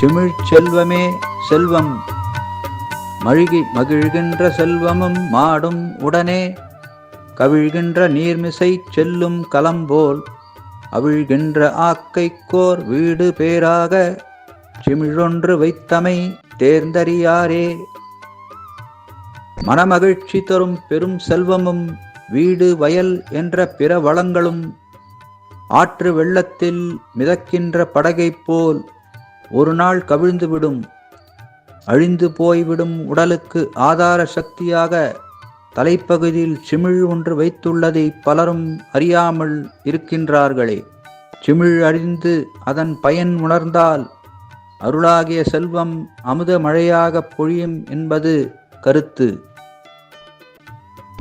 செமிழ் செல்வமே செல்வம். மழுகி மகிழ்கின்ற செல்வமும் மாடும் உடனே கவிழ்கின்ற நீர்மிசை செல்லும் கலம்போல் அவிழ்கின்ற ஆக்கைக்கோர் வீடு பேராக சிமிழொன்று வைத்தமை தேர்ந்தறியாரே. மனமகிழ்ச்சி தரும் பெரும் செல்வமும் வீடு வயல் என்ற பிற வளங்களும் ஆற்று வெள்ளத்தில் மிதக்கின்ற படகைப் போல் ஒரு நாள் கவிழ்ந்துவிடும் அழிந்து போய்விடும் உடலுக்கு ஆதார சக்தியாக தலைப்பகுதியில் சிமிழ் ஒன்று வைத்துள்ளதை பலரும் அறியாமல் இருக்கின்றார்களே. சிமிழ் அறிந்து அதன் பயன் உணர்ந்தால் அருளாகிய செல்வம் அமுத மழையாக பொழியும் என்பது கருத்து.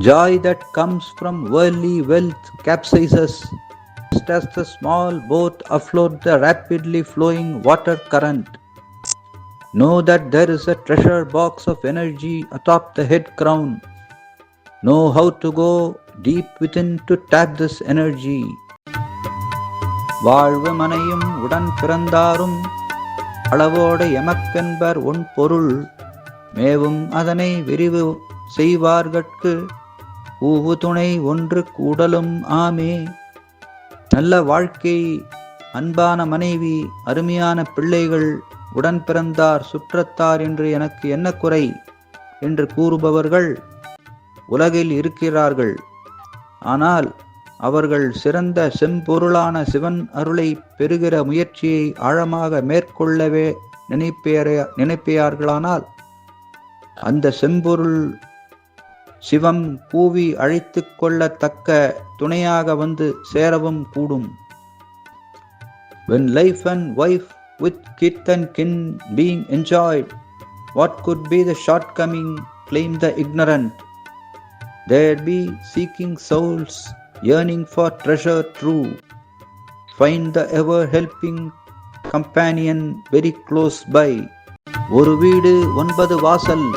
Joy that comes from வேர்லி wealth capsizes just as the small boat afloat the rapidly flowing water current. Know that there is a treasure box of energy atop the head crown. Know how to go deep within to tap this energy. வாழ்வு மனையும் உடன் பிறந்தாரும் அளவோடு எமக்கென்பர் உன் பொருள் மேவும் அதனை விரிவு செய்வார்கட்கு ஊவு துணை ஒன்று கூடலும் ஆமே நல்ல வாழ்க்கை அன்பான மனைவி அருமையான பிள்ளைகள் உடன் பிறந்தார் சுற்றத்தார் என்று எனக்கு என்ன குறை? என்று கூறுபவர்கள் உலகில் இருக்கிறார்கள். ஆனால் அவர்கள் சிறந்த செம்பொருளான சிவன் அருளை பெறுகிற முயற்சியை ஆழமாக மேற்கொள்ளவே நினைப்பேற நினைப்பையார்களானால் அந்த செம்பொருள் சிவம் பூவி அழைத்து கொள்ளத்தக்க துணையாக வந்து சேரவும் கூடும் when life and wife with kid and kin being enjoyed what good be the short coming claim the ignorant there be seeking souls earning for treasure true find the ever helping companion very close by ஒரு வீடு ஒன்பது வாசல்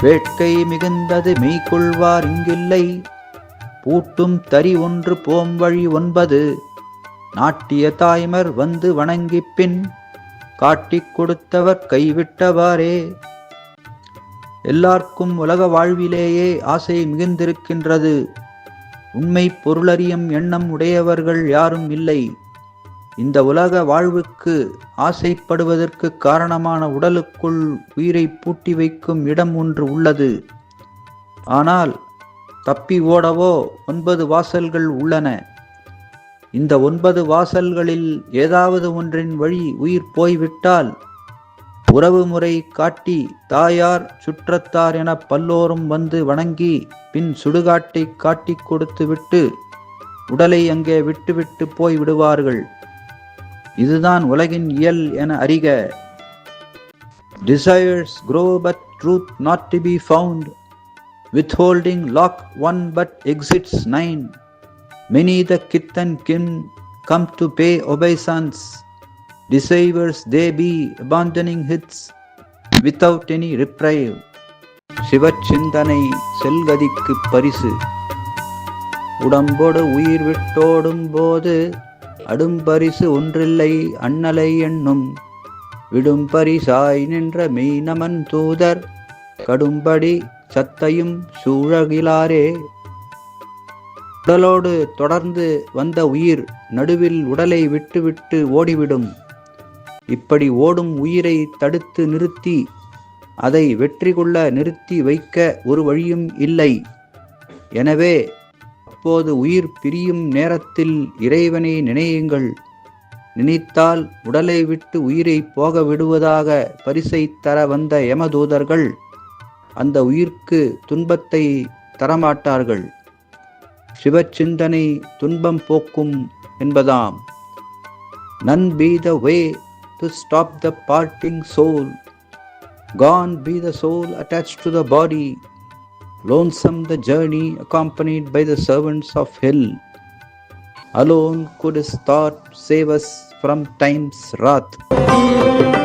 வேட்கை மிகுந்தது மெய்கொள்வார் இங்கில்லை. பூட்டும் தறி ஒன்று போம் வழி ஒன்பது. நாட்டிய தாய்மர் வந்து வணங்கிப் பின் காட்டிக் கொடுத்தவர் கைவிட்டவாறே. எல்லார்க்கும் உலக வாழ்விலேயே ஆசை மிகுந்திருக்கின்றது. உண்மை பொருளறியும் எண்ணம் உடையவர்கள் யாரும் இல்லை. இந்த உலக வாழ்வுக்கு ஆசைப்படுவதற்கு காரணமான உடலுக்குள் உயிரை பூட்டி வைக்கும் இடம் ஒன்று உள்ளது. ஆனால் தப்பி ஓடவோ ஒன்பது வாசல்கள் உள்ளன. இந்த ஒன்பது வாசல்களில் ஏதாவது ஒன்றின் வழி உயிர் போய்விட்டால் உறவு முறை காட்டி தாயார் சுற்றத்தார் என பல்லோரும் வந்து வணங்கி பின் சுடுகாட்டை காட்டிக் கொடுத்துவிட்டு உடலை அங்கே விட்டுவிட்டு போய் விடுவார்கள் இதுதான் உலகின் இயல் என அறிக desires grow but truth not to be found with holding lock on but exits nine many the kith and kin come to pay obeisance deceivers they be abandoning hits without any reprieve சிவச்சிந்தனை செல்கதிக்கு பரிசு உடம்போடு உயிர் விட்டோடும் போது அடும்பரிசு ஒன்றில்லை அண்ணலை எண்ணும் விடும் பரிசாய் நின்ற மீனமன் தூதர் கடும்படி சத்தையும் சூழகிலாரே. உடலோடு தொடர்ந்து வந்த உயிர் நடுவில் உடலை விட்டுவிட்டு ஓடிவிடும். இப்படி ஓடும் உயிரை தடுத்து நிறுத்தி அதை வெற்றி கொள்ள நிறுத்தி வைக்க ஒரு வழியும் இல்லை. எனவே தற்போது உயிர் பிரியும் நேரத்தில் இறைவனை நினையுங்கள். நினைத்தால் உடலை விட்டு உயிரை போக விடுவதாக பரிசை தர வந்த யமதூதர்கள் அந்த உயிர்க்கு துன்பத்தை தரமாட்டார்கள். சிவச்சிந்தனை துன்பம் போக்கும் என்பதாம். None be the way to stop the parting soul. Can be the soul attach to the body. Lonesome the journey accompanied by the servants of hell. Alone could his thought save us from time's wrath.